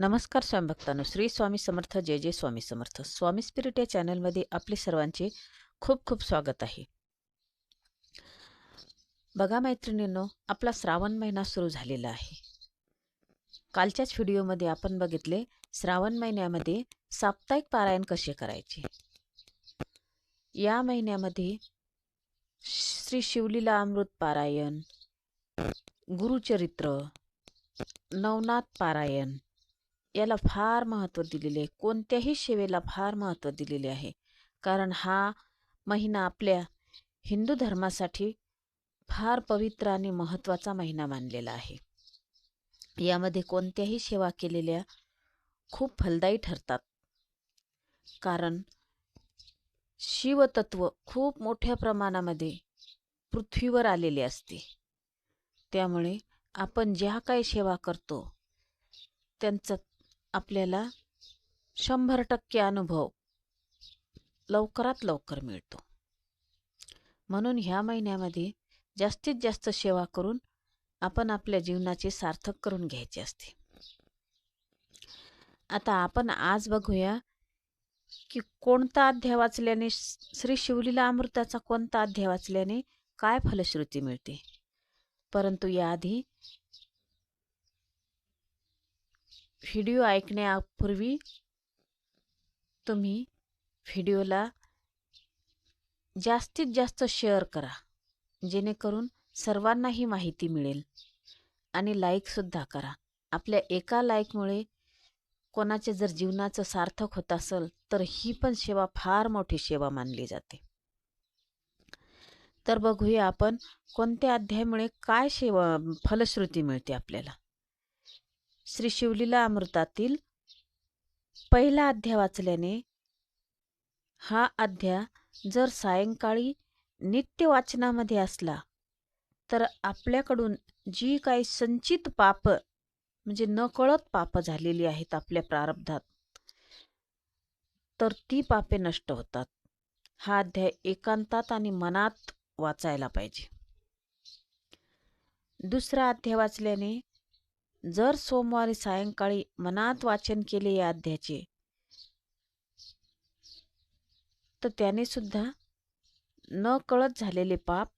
नमस्कार स्वयंभक्तांनो. भक्तांनो श्री स्वामी समर्थ जय जय स्वामी समर्थ. स्वामी स्पिरिट या चॅनलमध्ये आपले सर्वांचे खूप खूप स्वागत आहे. बघा मैत्रिणींनो आपला श्रावण महिना सुरू झालेला आहे. कालच्याच व्हिडिओमध्ये आपण बघितले श्रावण महिन्यामध्ये साप्ताहिक पारायण कसे करायचे? या महिन्यामध्ये श्री शिवलीला अमृत पारायण गुरुचरित्र नवनाथ पारायण याला फार महत्त्व दिलेले आहे. कोणत्याही सेवेला फार महत्त्व दिलेले आहे. कारण हा महिना आपल्या हिंदू धर्मासाठी फार पवित्र आणि महत्त्वाचा महिना मानलेला आहे. यामध्ये कोणत्याही सेवा केलेल्या खूप फलदायी ठरतात. कारण शिवतत्व खूप मोठ्या प्रमाणामध्ये पृथ्वीवर आलेले असते. त्यामुळे आपण ज्या काही सेवा करतो त्यांचं आपल्याला शंभर टक्के अनुभव लवकरात लवकर मिळतो. म्हणून ह्या महिन्यामध्ये जास्तीत जास्त सेवा करून आपण आपल्या जीवनाचे सार्थक करून घ्यायचे असते. आता आपण आज बघूया की कोणता अध्याय वाचल्याने श्री शिवलीला अमृताचा कोणता अध्याय वाचल्याने काय फलश्रुती मिळते? परंतु याआधी व्हिडिओ ऐकण्यापूर्वी तुम्ही व्हिडिओला जास्तीत जास्त शेअर करा जेणेकरून सर्वांना ही माहिती मिळेल आणि लाईकसुद्धा करा. आपल्या एका लाईकमुळे कोणाचे जर जीवनाचं सार्थक होत असेल तर ही पण सेवा फार मोठी सेवा मानली जाते. तर बघूया आपण कोणत्या अध्यायामुळे काय सेवा फलश्रुती मिळते आपल्याला. श्री शिवलीला अमृतातील पहिला अध्याय वाचल्याने हा अध्याय जर सायंकाळी नित्य वाचनामध्ये असला तर आपल्याकडून जी काही संचित पाप म्हणजे नकळत पाप झालेली आहेत आपल्या प्रारब्धात तर ती पापे नष्ट होतात. हा अध्याय एकांतात आणि मनात वाचायला पाहिजे. दुसरा अध्याय वाचल्याने जर सोमवारी सायंकाळी मनात वाचन केले या अध्याचे तर त्याने सुद्धा न कळत झालेले पाप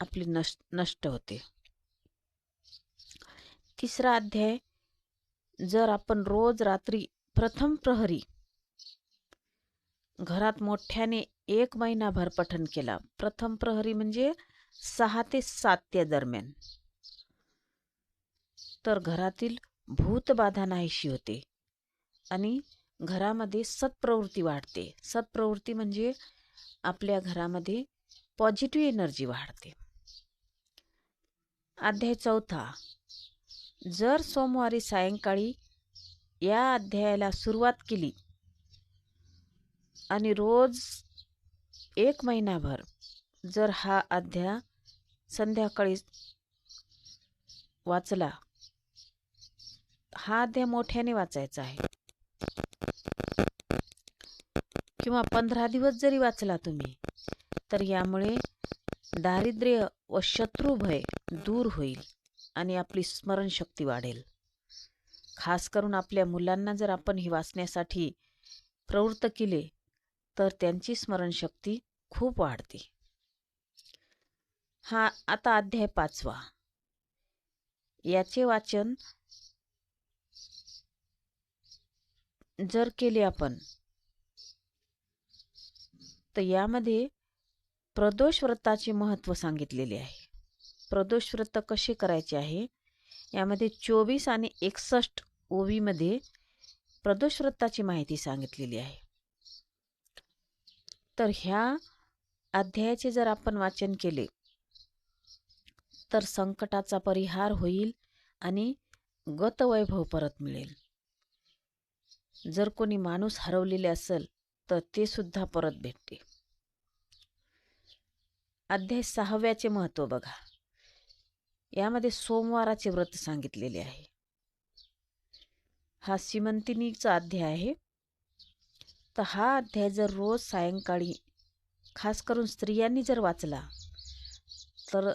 आपले नष्ट नष्ट होते. तिसरा अध्याय जर आपण रोज रात्री प्रथम प्रहरी घरात मोठ्याने एक महिनाभर पठण केला प्रथम प्रहरी म्हणजे सहा ते सात त्या दरम्यान. तर घरातील भूतबाधा नाहीशी होते. आणि घरामध्ये सत्प्रवृत्ती वाढते. सत्प्रवृत्ती म्हणजे आपल्या घरामध्ये पॉझिटिव्ह एनर्जी वाढते. अध्याय चौथा. जर सोमवारी सायंकाळी या अध्यायाला सुरुवात केली आणि रोज एक महिनाभर जर हा अध्याय संध्याकाळी वाचला हा अध्याय मोठ्याने वाचायचा आहे. किंवा पंधरा दिवस जरी वाचला तुम्ही तर यामुळे दारिद्र्य व शत्रुभय दूर होईल आणि आपली स्मरणशक्ती वाढेल. खास करून आपल्या मुलांना जर आपण ही वाचण्यासाठी प्रवृत्त केले तर त्यांची स्मरणशक्ती खूप वाढते. हा आता अध्याय पाचवा. याचे वाचन जर केले आपण तर यामध्ये प्रदोष व्रताचे महत्त्व सांगितलेले आहे. प्रदोष व्रत कसे करायचे आहे? यामध्ये चोवीस आणि एकसष्ट ओवीमध्ये प्रदोष व्रताची माहिती सांगितलेली आहे. तर ह्या अध्यायाचे जर आपण वाचन केले तर संकटाचा परिहार होईल आणि गतवैभव परत मिळेल. जर कोणी माणूस हरवलेले असेल तर ते सुद्धा परत भेटते. अध्याय सहाव्याचे महत्त्व बघा. यामध्ये सोमवाराचे व्रत सांगितलेले आहे. हा सिमंतिनीचा अध्याय आहे. तर हा अध्याय जर रोज सायंकाळी खास करून स्त्रियांनी जर वाचला तर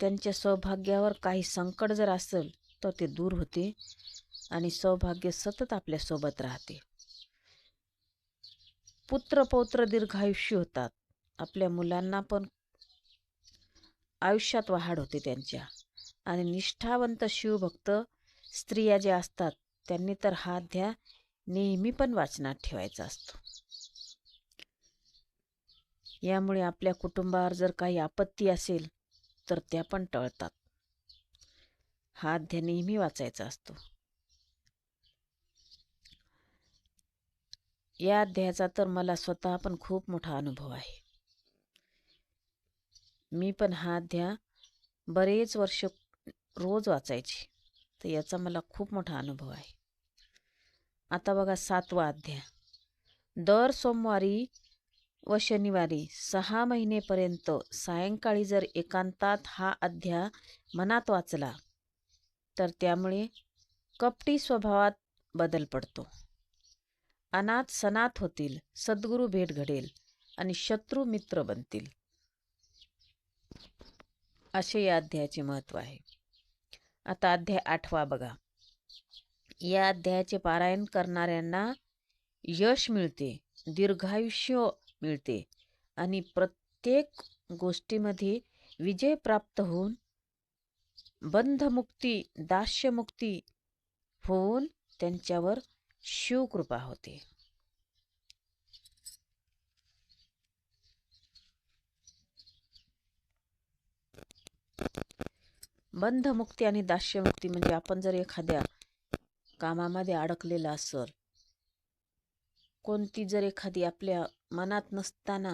त्यांच्या सौभाग्यावर काही संकट जर असेल तर ते दूर होते. आणि सौभाग्य सतत आपल्यासोबत राहते. पुत्र पौत्र दीर्घायुष्य होतात. आपल्या मुलांना पण आयुष्यात वाढ होते त्यांच्या. आणि निष्ठावंत शिवभक्त स्त्रिया ज्या असतात त्यांनी तर हा अध्याय नेहमी पण वाचनात ठेवायचा असतो. यामुळे आपल्या कुटुंबावर जर काही आपत्ती असेल तर त्या पण टळतात. हा अध्याय नेहमी वाचायचा असतो. या अध्यायाचा तर मला स्वतः पण खूप मोठा अनुभव आहे. मी पण हा अध्याय बरेच वर्ष रोज वाचायची. तर याचा मला खूप मोठा अनुभव आहे. आता बघा सातवा अध्याय. दर सोमवारी व शनिवारी सहा महिनेपर्यंत सायंकाळी जर एकांतात हा अध्याय मनात वाचला तर त्यामुळे कपटी स्वभावात बदल पडतो. अनाथ सनात होतील सद्गुरू भेट घडेल आणि शत्रू मित्र बनतील. असे या अध्यायाचे महत्त्व आहे. आता अध्याय आठवा बघा. या अध्यायाचे पारायण करणाऱ्यांना यश मिळते दीर्घायुष्य मिळते आणि प्रत्येक गोष्टीमध्ये विजय प्राप्त होऊन बंधमुक्ती दास्यमुक्ती होऊन त्यांच्यावर शिवकृपा होते. बंधमुक्ती आणि दास्यमुक्ती म्हणजे आपण जर एखाद्या कामामध्ये अडकलेला असल कोणती जर एखादी आपल्या मनात नसताना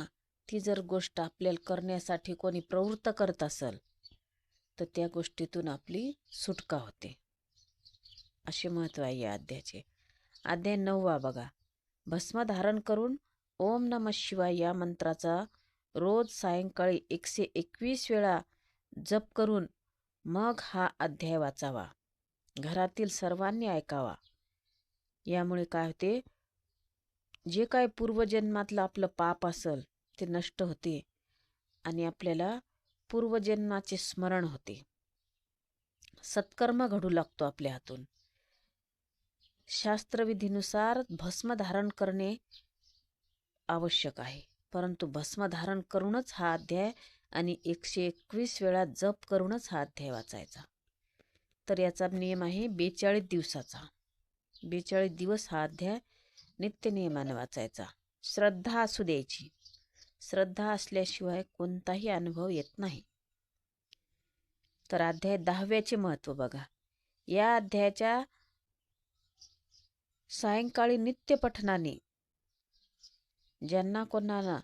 ती जर गोष्ट आपल्याला करण्यासाठी कोणी प्रवृत्त करत असल तर त्या गोष्टीतून आपली सुटका होते. असे महत्त्व आहे या अध्याचे अध्याय नववा बघा. भस्म धारण करून ओम नम शिवाय या मंत्राचा रोज सायंकाळी एकशे एकवीस वेळा जप करून मग हा अध्याय वाचावा. घरातील सर्वांनी ऐकावा. यामुळे काय होते? जे काय पूर्वजन्मातलं आपलं पाप असेल ते नष्ट होते आणि आपल्याला पूर्वजन्माचे स्मरण होते. सत्कर्म घडू लागतो आपल्या हातून. शास्त्रविधीनुसार भस्म धारण करणे आवश्यक आहे. परंतु भस्म धारण करूनच हा अध्याय आणि एकशे एकवीस वेळा जप करूनच हा अध्याय वाचायचा. तर याचा नियम आहे बेचाळीस दिवसाचा. बेचाळीस दिवस हा अध्याय नित्य नियमाने वाचायचा. श्रद्धा असू द्यायची. श्रद्धा असल्याशिवाय कोणताही अनुभव येत नाही. तर अध्याय दहाव्याचे महत्त्व बघा. या अध्यायाच्या सायंकाळी नित्यपठनाने ज्यांना कोणाला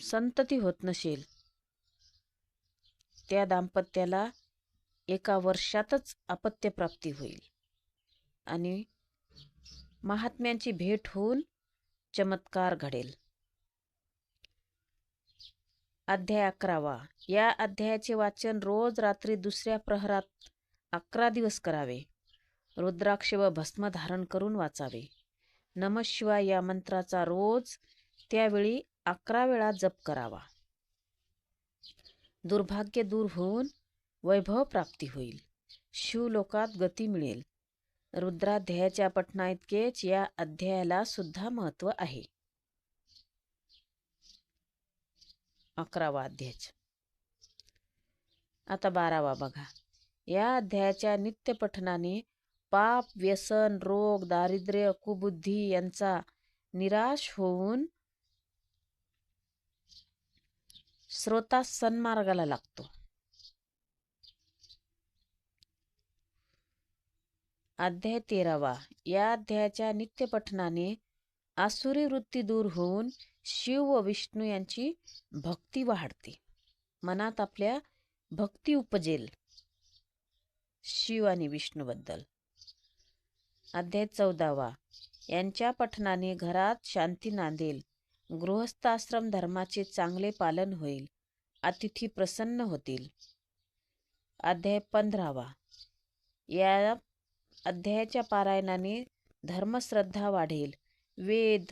संतती होत नसेल त्या दाम्पत्याला एका वर्षातच अपत्यप्राप्ती होईल. आणि महात्म्यांची भेट होऊन चमत्कार घडेल. अध्याय अकरावा. या अध्यायाचे वाचन रोज रात्री दुसऱ्या प्रहरात अकरा दिवस करावे. रुद्राक्ष व भस्म धारण करून वाचावे. नमशिवाय या मंत्राचा रोज त्यावेळी अकरा वेळा जप करावा. दुर्भाग्य दूर होऊन वैभव प्राप्ती होईल. शिवलोकात गती मिळेल. रुद्राध्यायाच्या पठणाइतकेच या अध्यायाला सुद्धा महत्त्व आहे. अकरावा अध्याय. आता बारावा बघा. या अध्यायाच्या नित्य पठनाने पाप व्यसन रोग दारिद्र्य कुबुद्धी यांचा निराश होऊन श्रोता सन्मार्गाला लागतो. अध्याय तेरावा. या अध्यायाच्या नित्यपठनाने आसुरी वृत्ती दूर होऊन शिव व विष्णू यांची भक्ती वाढते. मनात आपल्या भक्ती उपजेल शिव आणि विष्णूबद्दल. अध्याय चौदावा. यांच्या पठनाने घरात शांती नांदेल. गृहस्थाश्रम धर्माचे चांगले पालन होईल. अतिथी प्रसन्न होतील. अध्याय पंधरावा. या अध्यायाच्या पारायणाने धर्मश्रद्धा वाढेल. वेद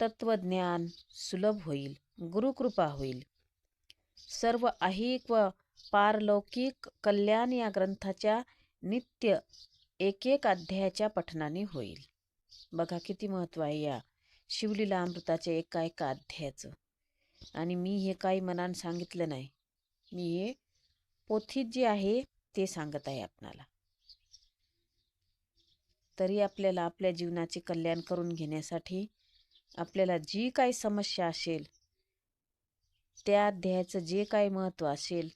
तत्वज्ञान सुलभ होईल. गुरुकृपा होईल. सर्व ऐहिक व पारलौकिक कल्याण या ग्रंथाच्या नित्य एक एक अध्यायाच्या पठणाने होईल. बघा किती महत्त्व आहे या. शिवलीला अमृताच्या एका एका अध्यायाचं. आणि मी हे काही मनान सांगितलं नाही. मी हे पोथीत जे आहे ते सांगत आहे आपणाला. तरी आपल्याला आपल्या जीवनाचे कल्याण करून घेण्यासाठी आपल्याला जी काही समस्या असेल त्या अध्यायाचं जे काही महत्त्व असेल